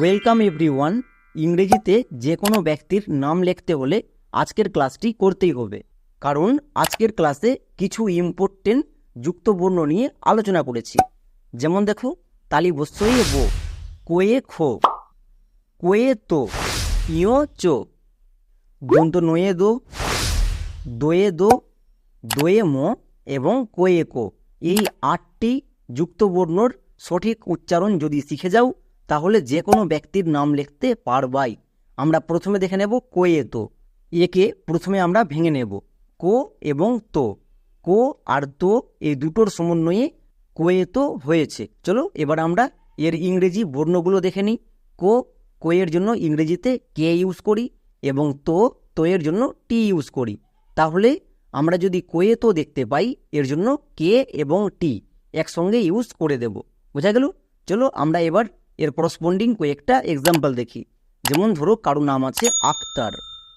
Welcome everyone ইংরেজিতে যে কোনো ব্যক্তির নাম লিখতে হলে আজকের ক্লাসটি করতেই হবে। কারণ আজকের ক্লাসে কিছু ইম্পর্টেন্ট যুক্তবর্ণ নিয়ে আলোচনা করেছি। যেমন দেখো, তালি বস্যই বো, কোয়ে খো, কোয়ে তো, ইয় চো দন্ত নয়ে দো, দোয়ে দো, দোয়ে মো এবং কোয়ে কো। এই আটটি যুক্তবর্ণর সঠিক উচ্চারণ যদি শিখে যাও তাহলে যে কোনো ব্যক্তির নাম লিখতে পারবাই। আমরা প্রথমে দেখে নেব কোয়ে তো। একে প্রথমে আমরা ভেঙে নেব। কো এবং তো। কো আর তো এই দুটোর সমন্বয়ে কোয়ে তো হয়েছে। চলো এবার আমরা এর ইংরেজি বর্ণগুলো দেখে নিই। কো, কোয়ের জন্য ইংরেজিতে কে ইউজ করি এবং তো তো এর জন্য টি ইউজ করি। তাহলে আমরা যদি কোয়ে তো দেখতে পাই, এর জন্য কে এবং টি একসঙ্গে ইউজ করে দেব। বোঝা গেল? চলো আমরা এবার এর করসপন্ডিং কয়েকটা এক্সাম্পল দেখি। যেমন ধরো, কারও নাম আছে আক্তার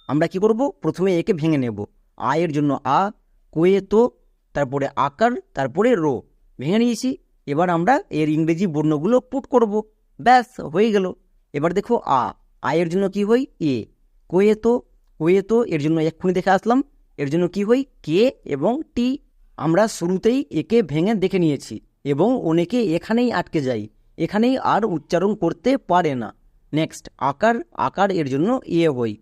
আমরা কি করব? প্রথমে একে ভেঙে নেব। আয়ের জন্য আ, কোয়ে তো, তারপরে আকার, তারপরে রো। ভেঙে নিয়েছি। এবার আমরা এর ইংরেজি বর্ণগুলো পুট করব। ব্যাস, হয়ে গেল। এবার দেখো আ আয়ের জন্য কি হই এ। কোয়ে তো কোয়ে তো, এর জন্য এক্ষুনি দেখে আসলাম। এর জন্য কি হই কে এবং টি। আমরা শুরুতেই একে ভেঙে দেখে নিয়েছি এবং অনেকে এখানেই আটকে যাই এখানেই আর উচ্চারণ করতে পারে না। নেক্সট আকার আকার এর জন্য এ হই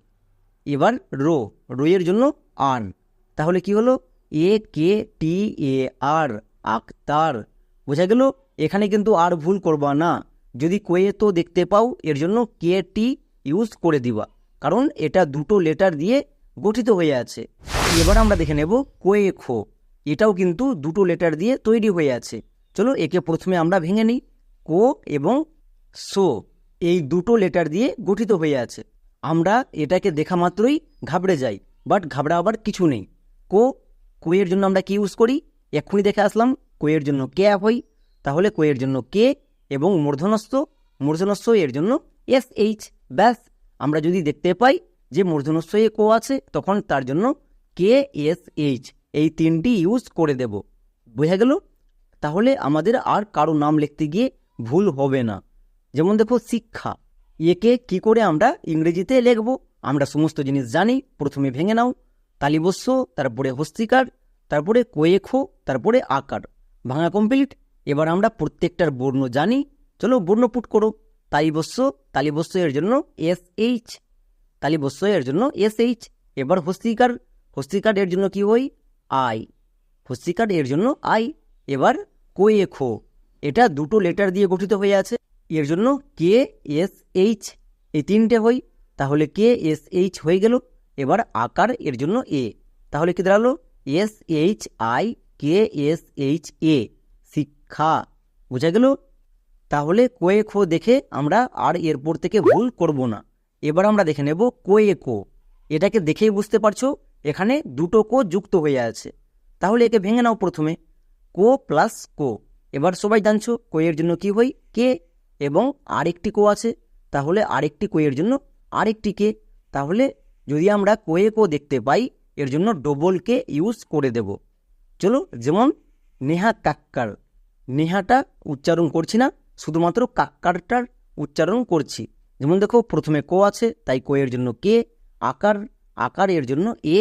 এবার রো রো এর জন্য আন। তাহলে কি হলো? এ, কে, টি, এ, আর আক্তার বোঝা গেল? এখানে কিন্তু আর ভুল করবা না। যদি কোয়ে তো দেখতে পাও, এর জন্য কে, টি ইউজ করে দিবা। কারণ এটা দুটো লেটার দিয়ে গঠিত হয়ে আছে। এবার আমরা দেখে নেব কোয়ে, খো। এটাও কিন্তু দুটো লেটার দিয়ে তৈরি হয়ে আছে। চলো একে প্রথমে আমরা ভেঙে নিই। কো এবং সো এই দুটো লেটার দিয়ে গঠিত হয়ে আছে। আমরা এটাকে দেখা মাত্রই ঘাবড়ে যাই বাট ঘাবড়াবার কিছু নেই। কো কোয়ের জন্য আমরা কি ইউজ করি? এক্ষুনি দেখে আসলাম, কোয়ের জন্য কে হই তাহলে কোয়ের জন্য কে এবং মূর্ধনস্থ মূর্ধনস্থ এর জন্য এস এইচ ব্যাস। আমরা যদি দেখতে পাই যে মূর্ধনস্থ এ কো আছে, তখন তার জন্য কে এস এইচ এই তিনটি ইউজ করে দেব। বোঝা গেল? তাহলে আমাদের আর কারও নাম লিখতে গিয়ে ভুল হবে না। যেমন দেখো শিক্ষা। একে কি করে আমরা ইংরেজিতে লিখব? আমরা সমস্ত জিনিস জানি, প্রথমে ভেঙে নাও। তালিবস্য তারপরে হস্তিকার, তারপরে কোয়েখো, তারপরে আকার। ভাঙা কমপ্লিট এবার আমরা প্রত্যেকটার বর্ণ জানি। চলো বর্ণ পুট করো। তালিবস্য তালিবস্য এর জন্য এস এইচ তালিবস্য এর জন্য এস এইচ এবার হস্তিকার। হস্তিকার এর জন্য কি হই আই হস্তিকার এর জন্য আই এবার কোয়ে খো এটা দুটো লেটার দিয়ে গঠিত হয়ে আছে। এর জন্য কে এস এইচ এই তিনটে হই তাহলে কে এস এইচ হয়ে গেল। এবার আকার, এর জন্য এ তাহলে কি দাঁড়াল? S H I K S H A শিক্ষা। বোঝা গেল? তাহলে কোয়ে খো দেখে আমরা আর এরপর থেকে ভুল করব না। এবার আমরা দেখে নেব কোয়ে কো। এটাকে দেখেই বুঝতে পারছ, এখানে দুটো কো যুক্ত হয়ে আছে। তাহলে একে ভেঙে নাও প্রথমে। কো প্লাস কো। এবার সবাই জানছো কোয়ের জন্য কি হই কে এবং আরেকটি কো আছে, তাহলে আরেকটি কোয়ের জন্য আরেকটি কে। তাহলে যদি আমরা কোয়ে কো দেখতে পাই, এর জন্য ডবল কে ইউজ করে দেব। চলো যেমন নেহা কাক্কার। নেহাটা উচ্চারণ করছি না, শুধুমাত্র কাক্কারটার উচ্চারণ করছি। যেমন দেখো, প্রথমে কো আছে, তাই কোয়ের জন্য কে, আকার আকার এর জন্য এ।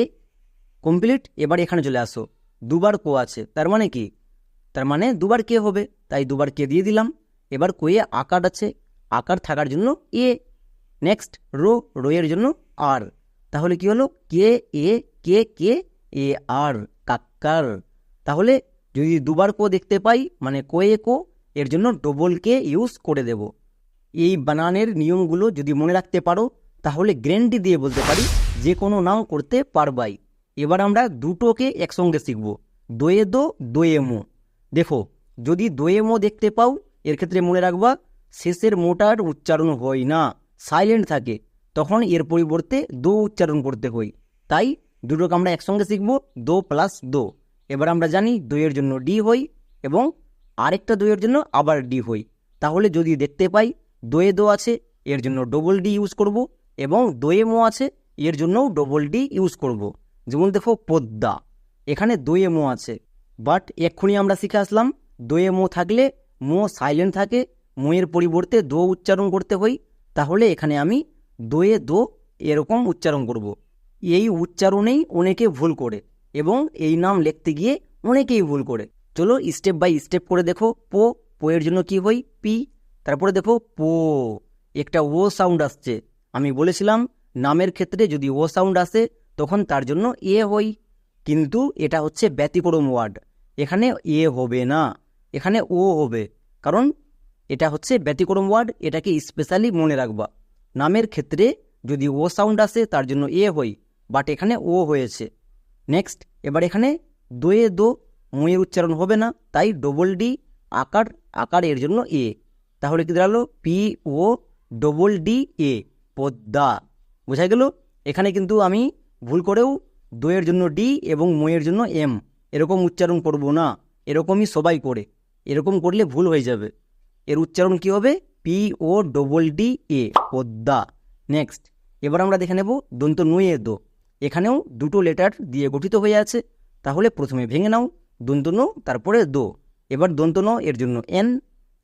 কমপ্লিট এবার এখানে চলে আসো। দুবার কো আছে, তার মানে কি? তার মানে দুবার কে হবে? তাই দুবার কে দিয়ে দিলাম। এবার কোয়ে আকার আছে। আকার থাকার জন্য এ। নেক্সট রো রো এর জন্য আর। তাহলে কি হলো? কে, এ, কে কে, এ, আর, কাক্কার। তাহলে যদি দুবার কো দেখতে পাই মানে কোয়ে কো, এর জন্য ডবল কে ইউজ করে দেব। এই বানানের নিয়মগুলো যদি মনে রাখতে পারো, তাহলে গ্যারেন্টি দিয়ে বলতে পারি, যে কোনো নাম করতে পারবাই। এবার আমরা দুটোকে একসঙ্গে শিখব। দোয়ে দো, দোয়ে মো। দেখো, যদি দোয়ে মো দেখতে পাও, এর ক্ষেত্রে মনে রাখবা, শেষের মোটার উচ্চারণ হয় না। সাইলেন্ট থাকে, তখন এর পরিবর্তে দো উচ্চারণ করতে হয়। তাই দুটোকে আমরা একসঙ্গে শিখব, দো প্লাস দো। এবার আমরা জানি দইয়ের জন্য ডি হই এবং আরেকটা দইয়ের জন্য আবার ডি হই তাহলে যদি দেখতে পাই, দোয়ে দো আছে, এর জন্য ডবল ডি ইউজ করব এবং দোয়ে মো আছে, এর জন্যও ডবল ডি ইউজ করব। যেমন দেখো, পদ্মা। এখানে দোয়ে মো আছে। বাট এক্ষুনি আমরা শিখে আসলাম, দোয়ে মো থাকলে, মো সাইলেন্ট থাকে, মোয়ের পরিবর্তে দো উচ্চারণ করতে হই, তাহলে এখানে আমি দোয়ে দো এরকম উচ্চারণ করব। এই উচ্চারণেই অনেকে ভুল করে এবং এই নাম লিখতে গিয়ে অনেকেই ভুল করে। চলো স্টেপ বাই স্টেপ করে দেখো, পো পো এর জন্য কি হই, পি, তারপরে দেখো, পো, একটা ও সাউন্ড আসছে। আমি বলেছিলাম, নামের ক্ষেত্রে যদি ও সাউন্ড আসে, তখন তার জন্য এ হই, কিন্তু এটা হচ্ছে ব্যতিক্রম ওয়ার্ড এখানে এ হবে না, এখানে ও হবে। কারণ এটা হচ্ছে ব্যতিক্রম ওয়ার্ড, এটাকে স্পেশালি মনে রাখবা। নামের ক্ষেত্রে যদি ও সাউন্ড আসে, তার জন্য এ হই বাট এখানে ও হয়েছে। নেক্সট এবার এখানে দোয়ে দো, ময়ের উচ্চারণ হবে না, তাই ডবল ডি আকার আকার এর জন্য এ। তাহলে কি দাঁড়াল? P O double D A Padma. বোঝা গেল? এখানে কিন্তু আমি ভুল করেও দোয়ের জন্য ডি এবং ময়ের জন্য এম এরকম উচ্চারণ করব না, এরকমই সবাই করে, এরকম করলে ভুল হয়ে যাবে। এর উচ্চারণ কি হবে? P O double D A Padma. Next এবার আমরা দেখে নেব দন্ত নুয়ে দো। এখানেও দুটো লেটার দিয়ে গঠিত হয়ে আছে, তাহলে প্রথমে ভেঙে নাও, দন্ত ন, তারপরে দো। এবার দন্ত ন এর জন্য এন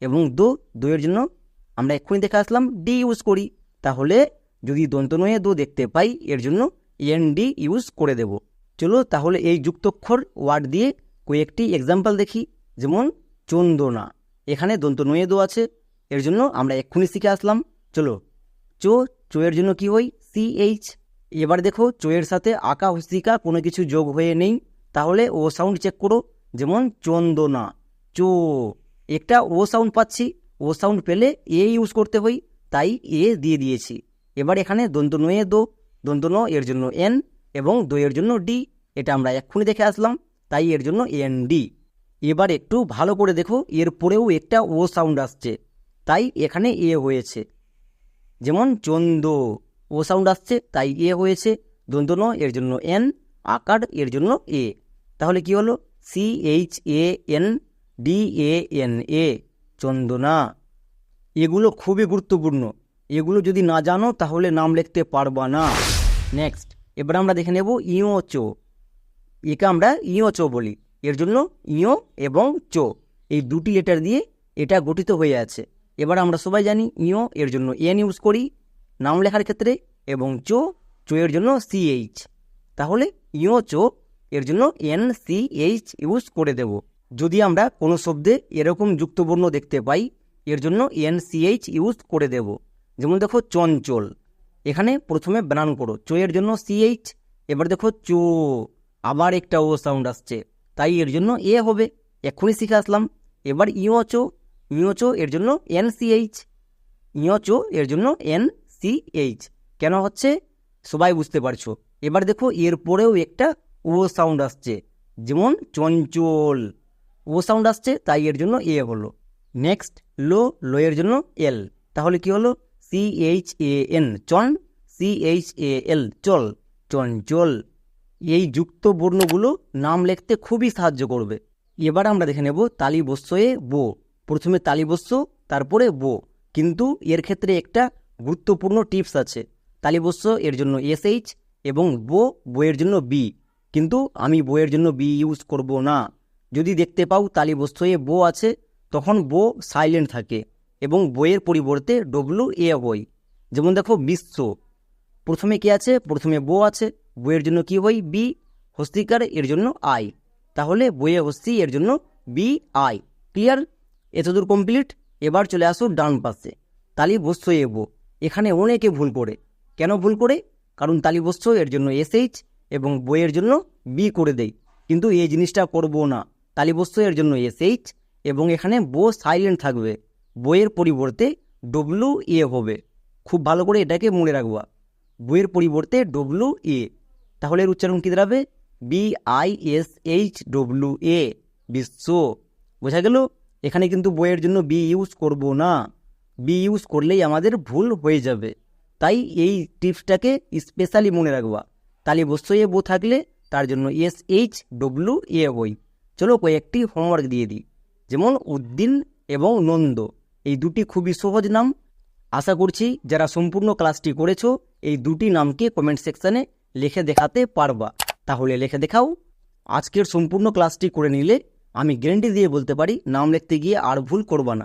এবং দো দো এর জন্য আমরা এক্ষুনি দেখে আসলাম ডি ইউজ করি। তাহলে যদি দন্ত নয়ে দো দেখতে পাই, এর জন্য এন ডি ইউজ করে দেব। চলো তাহলে এই যুক্তক্ষর ওয়ার্ড দিয়ে কয়েকটি এক্সাম্পল দেখি। যেমন, চন্দনা। এখানে দন্ত নয়ে দো আছে। এর জন্য আমরা এক্ষুনি শিখে আসলাম। চলো, চো চোয়ের জন্য কি হই সি এইচ এবার দেখো চোয়ের সাথে আঁকা হস্তিকা কোনো কিছু যোগ হয়ে নেই। তাহলে ও সাউন্ড চেক করো। যেমন, চন্দনা। চো, একটা ও সাউন্ড পাচ্ছি। ও সাউন্ড পেলে এ ইউজ করতে হই তাই এ দিয়ে দিয়েছি। এবার এখানে দন্ত নয়ে দো দন্ত ন এর জন্য এন এবং দো এর জন্য ডি এটা আমরা এক্ষুনি দেখে আসলাম, তাই এর জন্য এন ডি এবার একটু ভালো করে দেখো, এর পরেও একটা ও সাউন্ড আসছে, তাই এখানে এ হয়েছে। যেমন চন্দ ও সাউন্ড আসছে, তাই এ হয়েছে দন্ত ন এর জন্য এন আকার এর জন্য এ তাহলে কি হলো? C H A N D A N A চন্দনা এগুলো খুবই গুরুত্বপূর্ণ। এগুলো যদি না জানো, তাহলে নাম লিখতে পারবা না। নেক্সট এবার আমরা দেখে নেব ইও চো। একে আমরা ইও চো বলি। এর জন্য ইও এবং চো, এই দুটি লেটার দিয়ে এটা গঠিত হয়ে আছে। এবার আমরা সবাই জানি ইও এর জন্য এন ইউজ করি, নাম লেখার ক্ষেত্রে, এবং চো চো এর জন্য সিএইচ তাহলে ইও চো এর জন্য এন সি এইচ ইউজ করে দেব। যদি আমরা কোনো শব্দে এরকম যুক্তবর্ণ দেখতে পাই, এর জন্য এন সি এইচ ইউজ করে দেব। যেমন দেখো চঞ্চল। এখানে প্রথমে বানান করো। চো এর জন্য সিএইচ এবার দেখো চো, আবার একটা ও সাউন্ড আসছে। তাই এর জন্য এ হবে। এক্ষুনি শিখে আসলাম। এবার ইও চো ইও চো এর জন্য এন সি এইচ ইও চো এর জন্য এন সি এইচ কেন হচ্ছে? সবাই বুঝতে পারছ। এবার দেখো এর পরেও একটা ও সাউন্ড আসছে। যেমন চঞ্চল। ও সাউন্ড আসছে, তাই এর জন্য এ হলো। নেক্সট লো লো এর জন্য এল তাহলে কি হলো? সি এইচ এ এন চন সি এইচ এ এল চল চঞ্চল এই যুক্ত বর্ণগুলো নাম লিখতে খুবই সাহায্য করবে। এবার আমরা দেখে নেব তালি বস্যয়ে বো। প্রথমে তালি বস্য তারপরে বো। কিন্তু এর ক্ষেত্রে একটা গুরুত্বপূর্ণ টিপস আছে। তালিবস্য এর জন্য এসএইচ এবং বো, বইয়ের জন্য বি। কিন্তু আমি বইয়ের জন্য বি ইউজ করব না। যদি দেখতে পাও তালিবস্যয়ে বো আছে, তখন বো সাইলেন্ট থাকে। এবং বইয়ের পরিবর্তে ডব্লু এ বই যেমন দেখো, বিশ্ব। প্রথমে কি আছে? প্রথমে বো আছে। বইয়ের জন্য কি হই বি। হস্তিকার, এর জন্য আই। তাহলে বইয়ে হস্তি, এর জন্য বি, আই। ক্লিয়ার এতদূর কমপ্লিট এবার চলে আসো ডান পাশে। তালি বস্য এবো এখানে অনেকে ভুল করে। কেন ভুল করে? কারণ তালি বস্য এর জন্য এসএইচ এবং বইয়ের জন্য বি করে দেই। কিন্তু এই জিনিসটা করব না। তালি বস্য এর জন্য এসএইচ এবং এখানে বো সাইলেন্ট থাকবে। বইয়ের পরিবর্তে ডব্লু এ হবে। খুব ভালো করে এটাকে মনে রাখবা। বইয়ের পরিবর্তে ডব্লু এ তাহলে এর উচ্চারণ কী দাঁড়াবে? B I S H W A বিশ্ব। বোঝা গেল? এখানে কিন্তু বইয়ের জন্য বি ইউজ করব না। বি ইউজ করলেই আমাদের ভুল হয়ে যাবে। তাই এই টিপসটাকে স্পেশালি মনে রাখবা। তালি বস্যই বো থাকলে তার জন্য এস এইচ ডব্লু এ বই চলো কয়েকটি হোমওয়ার্ক দিয়ে দিই। যেমন উদ্দিন এবং নন্দ। এই দুটি খুবই সহজ নাম। আশা করছি যারা সম্পূর্ণ ক্লাসটি করেছ, এই দুটি নামকে কমেন্ট সেকশানে লিখে দেখাতে পারবা। তাহলে লিখে দেখাও। আজকের সম্পূর্ণ ক্লাসটি করে নিলে আমি গ্যারেন্টি দিয়ে বলতে পারি, নাম লিখতে গিয়ে আর ভুল করবা না।